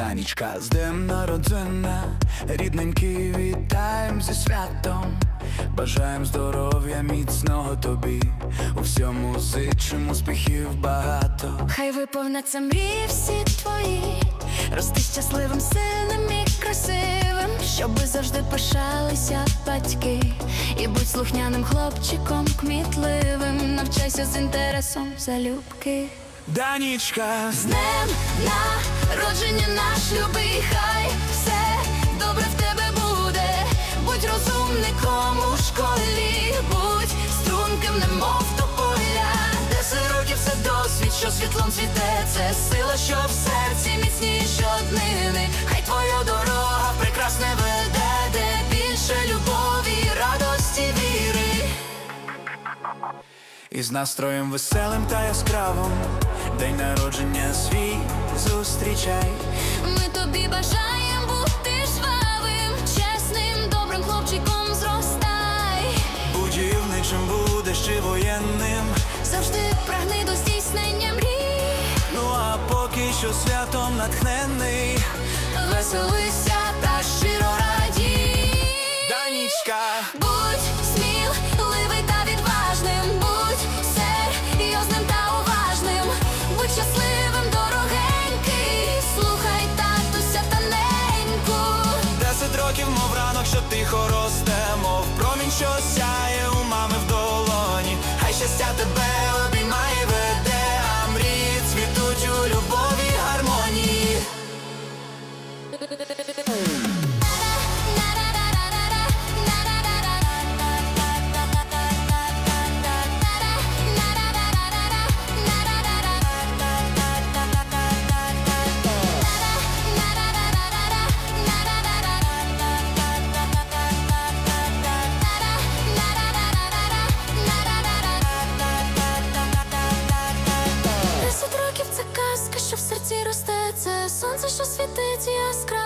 Данічка з днем народження, рідненький вітаєм зі святом. Бажаєм здоров'я міцного тобі, у всьому зичим успіхів багато. Хай виповняться мрії всі твої, рости щасливим, сильним і красивим, щоби завжди пишалися батьки, і будь слухняним хлопчиком кмітливим, навчайся з інтересом залюбки. Данічка, З днем народження наш любий, хай все добре в тебе буде. Будь розумником у школі, будь струнким, немов тополя. Десять років це досвід, що світлом цвіте, це сила, що в серці міцніше однини. Хай твоя дорога прекрасне веде, де більше любові, радості, віри. із настроєм веселим та яскравим, день народження свій зустрічай. Ми тобі бажаємо бути жвавим, чесним, добрим хлопчиком зростай. Будівничим будеш чи воєнним. Завжди прагни до здійснення мрій, Ну а поки що святом натхнений. веселися щасливим, дорогенький, слухай татуся та неньку. десять років, мов ранок, що тихо росте, мов промінь, що сяє у мами в долоні. Хай щастя тебе сонце, що світить яскраво.